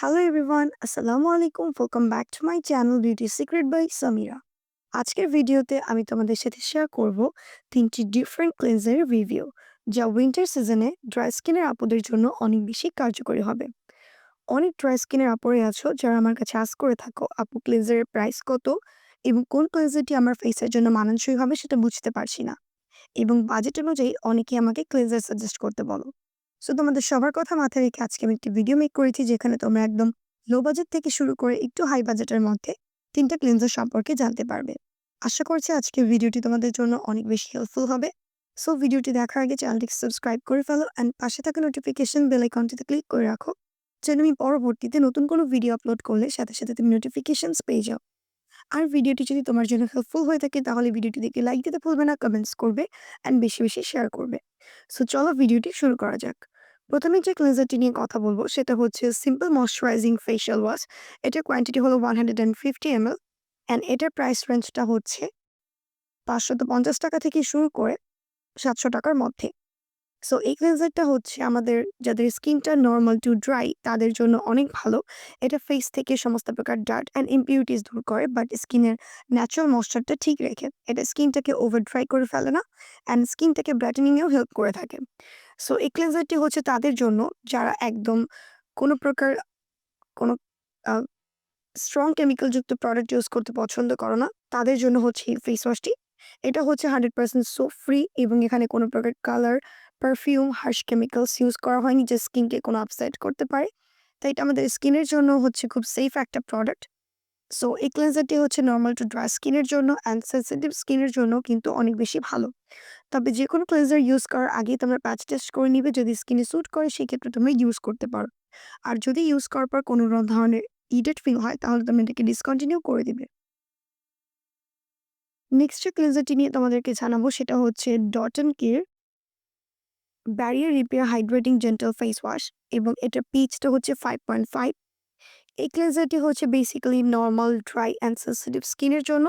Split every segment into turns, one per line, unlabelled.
Hello everyone আসসালামু আলাইকুম welcome back to my channel beauty secret by Samira আজকের ভিডিওতে আমি তোমাদের সাথে শেয়ার করব তিনটি ডিফারেন্ট ক্লেন্সার রিভিউ যা উইন্টার সিজনে ড্রাই স্কিনের আপদের জন্য অনেক বেশি কার্যকরী হবে। অনেক ড্রাই স্কিনের আপরে আছো, যারা আমার কাছে আস করে থাকো, আপু ক্লেন্সারের প্রাইস কত এবং কোন ক্লেন্সারটি আমার ফেসের জন্য মানানসই হবে সেটা বুঝতে পারছি না। এবং বাজেট অনুযায়ী অনেকেই আমাকে ক্লেন্সার সাজেস্ট করতে বলো। সো তোমাদের সবার কথা মাথায় রেখে আজকে আমি একটি ভিডিও মেক করেছি যেখানে তোমরা একদম লো বাজেট থেকে শুরু করে একটু হাই বাজেটের মধ্যে তিনটা ক্লিনজার সম্পর্কে জানতে পারবে। আশা করছি আজকের ভিডিওটি তোমাদের জন্য অনেক বেশি হেল্পফুল হবে। সো ভিডিওটি দেখার আগে চ্যানেলটিকে সাবস্ক্রাইব করে ফেলো অ্যান্ড পাশে থাকা নোটিফিকেশন বেল আইকনটিতে ক্লিক করে রাখো, যেন আমি পরবর্তীতে নতুন কোনো ভিডিও আপলোড করলে সাথে সাথে তুমি নোটিফিকেশনস পেয়ে যাও। আর ভিডিওটি যদি তোমার জন্য হেল্পফুল হয়ে থাকে তাহলে ভিডিওটি দেখে লাইক দিতে ভুলবে না কমেন্টস করবে অ্যান্ড বেশি বেশি শেয়ার করবে। সো চলো ভিডিওটি শুরু করা যাক। প্রথমে যে ক্লিনজারটি নিয়ে কথা বলব সেটা হচ্ছে সিম্পল ময়শ্চারাইজিং ফেশিয়াল ওয়াশ এটার কোয়ান্টিটি হলো one hundred and fifty M L and এটার প্রাইস রেঞ্জটা হচ্ছে পাঁচশত পঞ্চাশ টাকা থেকে শুরু করে সাতশো টাকার মধ্যে। সো এই ক্লিনজারটা হচ্ছে আমাদের যাদের স্কিনটা নর্মাল টু ড্রাই তাদের জন্য অনেক ভালো। এটা ফেস থেকে সমস্ত প্রকার ডার্ট অ্যান্ড ইম্পিউরিটিস দূর করে বাট স্কিনের ন্যাচারাল ময়শ্চারটা ঠিক রেখে। এটা স্কিনটাকে ওভার ড্রাই করে ফেলে না অ্যান্ড স্কিনটাকে ব্রাইটেনিংয়েও হেল্প করে থাকে। সো এই ক্লেন্সারটি হচ্ছে তাদের জন্য যারা একদম কোনো প্রকার, কোনো স্ট্রং কেমিক্যালযুক্ত প্রোডাক্ট ইউজ করতে পছন্দ করো না, তাদের জন্য হচ্ছে এই ফেস ওয়াশটি এটা হচ্ছে হান্ড্রেড পার্সেন্ট সো ফ্রি এবং এখানে কোনো প্রকার colour perfume harsh chemicals use করা হয়নি যে স্কিনকে কোনো আপসাইড করতে পারে। তাই এটা আমাদের স্কিনের জন্য হচ্ছে খুব সেফ একটা প্রোডাক্ট সো এই ক্লেন্সারটি হচ্ছে নর্মাল টু ড্রাই স্কিনের জন্য অ্যান্ড সেন্সিটিভ স্কিনের জন্য কিন্তু অনেক বেশি ভালো। তবে যে কোনো ক্লেন্সার ইউজ করার আগে তোমরা প্যাচ টেস্ট করে নিবে, যদি স্কিনে স্যুট করে, সেক্ষেত্রে তুমি ইউজ করতে পারো। আর যদি ইউজ করার পর কোনো ধরনের ইডেট ফিল হয়, তাহলে তুমি এটাকে ডিসকন্টিনিউ করে দিবে। নেক্সট যে ক্লেন্সারটি নিয়ে তোমাদেরকে জানাব, সেটা হচ্ছে dot care barrier repair hydrating gentle face wash এবং এটার পিচটা হচ্ছে ফাইভ পয়েন্ট ফাইভ এই ক্লেন্সারটি হচ্ছে basically normal dry and sensitive স্কিনের জন্য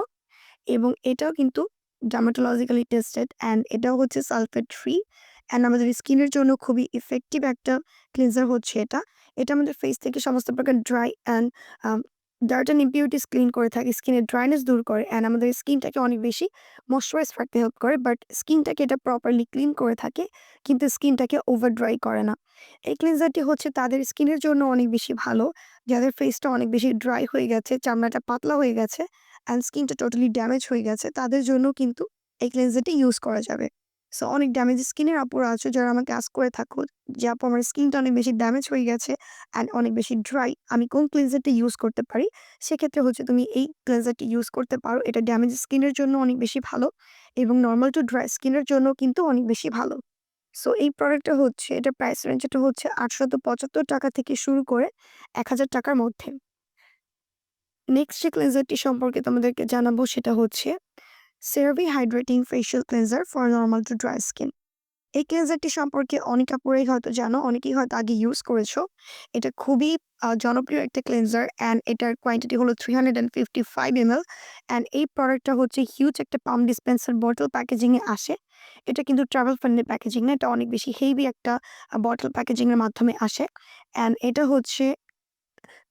এবং এটাও কিন্তু ডার্মাটোলজিক্যালি টেস্টেড অ্যান্ড এটাও হচ্ছে সালফেট ফ্রি অ্যান্ড আমাদের স্কিনের জন্য খুবই ইফেক্টিভ একটা ক্লিনজার হচ্ছে এটা। এটা আমাদের ফেস থেকে সমস্ত প্রকার dry and dirt and impurities clean করে থাকে স্কিনের ড্রাইনেস দূর করে অ্যান্ড আমাদের স্কিনটাকে অনেক বেশি ময়শ্চারাইজ রাখতে হেল্প করে বাট স্কিনটাকে এটা প্রপারলি ক্লিন করে থাকে, কিন্তু স্কিনটাকে ওভার ড্রাই করে না। এই ক্লিনজারটি হচ্ছে তাদের স্কিনের জন্য অনেক বেশি ভালো, যাদের ফেসটা অনেক বেশি ড্রাই হয়ে গেছে, চামড়াটা পাতলা হয়ে গেছে অ্যান্ড স্কিনটা টোটালি ড্যামেজ হয়ে গেছে, তাদের জন্য কিন্তু এই ক্লিনজারটি ইউজ করা যাবে। সো অনেক ড্যামেজ স্কিনের আপুরা আছে যারা আমাকে আস করে থাকো যে, আপু, আমার স্কিনটা অনেক বেশি ড্যামেজ হয়ে গেছে অ্যান্ড অনেক বেশি ড্রাই আমি কোন ক্লিনজারটা ইউজ করতে পারি? সেক্ষেত্রে হচ্ছে তুমি এই ক্লিনজারটি ইউজ করতে পারো। এটা ড্যামেজ স্কিনের জন্য অনেক বেশি ভালো এবং নর্মাল টু ড্রাই স্কিনের জন্য কিন্তু অনেক বেশি ভালো। সো এই প্রোডাক্টটা হচ্ছে, এটা প্রাইস রেঞ্জটা হচ্ছে আটশত পঁচাত্তর টাকা থেকে শুরু করে এক হাজার টাকার মধ্যে। নেক্সট যে ক্লিনজারটি সম্পর্কে তোমাদেরকে জানাব সেটা হচ্ছে CeraVe hydrating facial cleanser for normal to dry skin এই ক্লেন্সারটি সম্পর্কে অনেক আপুরাই হয়তো জানো, অনেকেই হয়তো আগে ইউজ করেছ। এটা খুবই জনপ্রিয় একটা ক্লেন্সার অ্যান্ড এটার কোয়ান্টিটি হলো three hundred and fifty five M L and এই প্রোডাক্টটা হচ্ছে হিউজ একটা পাম ডিসপেন্সার বটল প্যাকেজিংয়ে আসে। এটা কিন্তু ট্রাভেল ফ্রেন্ডলি প্যাকেজিং না, এটা অনেক বেশি হেভি একটা বটল প্যাকেজিংয়ের মাধ্যমে আসে। অ্যান্ড এটা হচ্ছে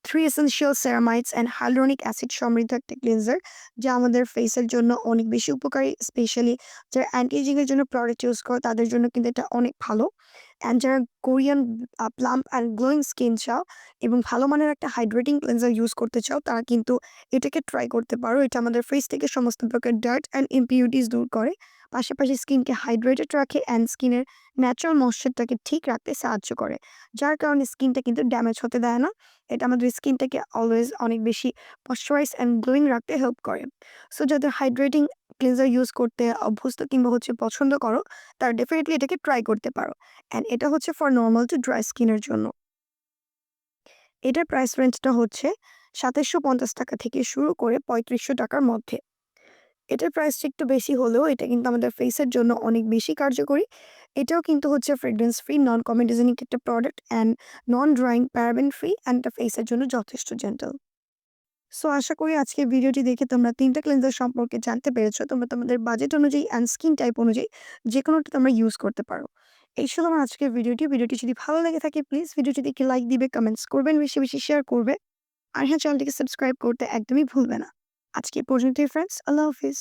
three essential ceramides and hyaluronic acid সমৃদ্ধ একটি ক্লিনজার, যা আমাদের ফেসের জন্য অনেক বেশি উপকারী, স্পেশালি যারা অ্যান্টি এজিংয়ের জন্য প্রোডাক্ট ইউজ করে, তাদের জন্য কিন্তু এটা অনেক ভালো। অ্যান্ড যারা Korean plump and glowing skin চাও এবং ভালো মানের একটা হাইড্রেটিং ক্লিনজার ইউজ করতে চাও, তারা কিন্তু এটাকে ট্রাই করতে পারো। এটা আমাদের ফেস থেকে সমস্ত প্রকার ডার্ট অ্যান্ড ইম্পিউরিটিস দূর করে। পাশাপাশি স্কিনকে হাইড্রেটেড রাখে অ্যান্ড স্কিনের ন্যাচারাল ময়শ্চারটাকে ঠিক রাখতে সাহায্য করে। যার কারণে স্কিনটা কিন্তু ড্যামেজ হতে দেয় না। এটা আমাদের স্কিনটাকে অলওয়েজ অনেক বেশি ময়শ্চারাইজ অ্যান্ড গ্লোয়িং রাখতে হেল্প করে। সো যাদের হাইড্রেটিং ক্লিনজার ইউজ করতে অভ্যস্ত কিংবা হচ্ছে পছন্দ করো, তারা ডেফিনেটলি এটাকে ট্রাই করতে পারো। অ্যান্ড এটা হচ্ছে ফর নর্মাল টু ড্রাই স্কিনের জন্য। এটার প্রাইস রেঞ্জটা হচ্ছে সাতাশশো পঞ্চাশ টাকা থেকে শুরু করে পঁয়ত্রিশশো টাকার মধ্যে। এটার প্রাইসটা একটু বেশি হলেও এটা কিন্তু আমাদের ফেসের জন্য অনেক বেশি কার্যকরী। এটাও কিন্তু হচ্ছে ফ্রেগরেন্স ফ্রি নন কমেডিজেনিক একটা product and non drying paraben free and এটা ফেসের জন্য যথেষ্ট জেন্টাল সো আশা করি আজকে ভিডিওটি দেখে তোমরা তিনটা ক্লেন্সার সম্পর্কে জানতে পেরেছ। তোমরা তোমাদের বাজেট অনুযায়ী অ্যান্ড স্কিন টাইপ অনুযায়ী যে কোনোটা তোমরা ইউজ করতে পারো। এই ছিল আমার আজকের ভিডিওটি ভিডিওটি যদি ভালো লেগে থাকে প্লিজ ভিডিওটিতে একটি লাইক দিবে কমেন্টস করবেন, বেশি বেশি শেয়ার করবে। আর হ্যাঁ চ্যানেলটিকে সাবস্ক্রাইব করতে একদমই ভুলবে না। আজকে এ পর্যন্তই ফ্রেন্ডস আল্লাহ হাফিজ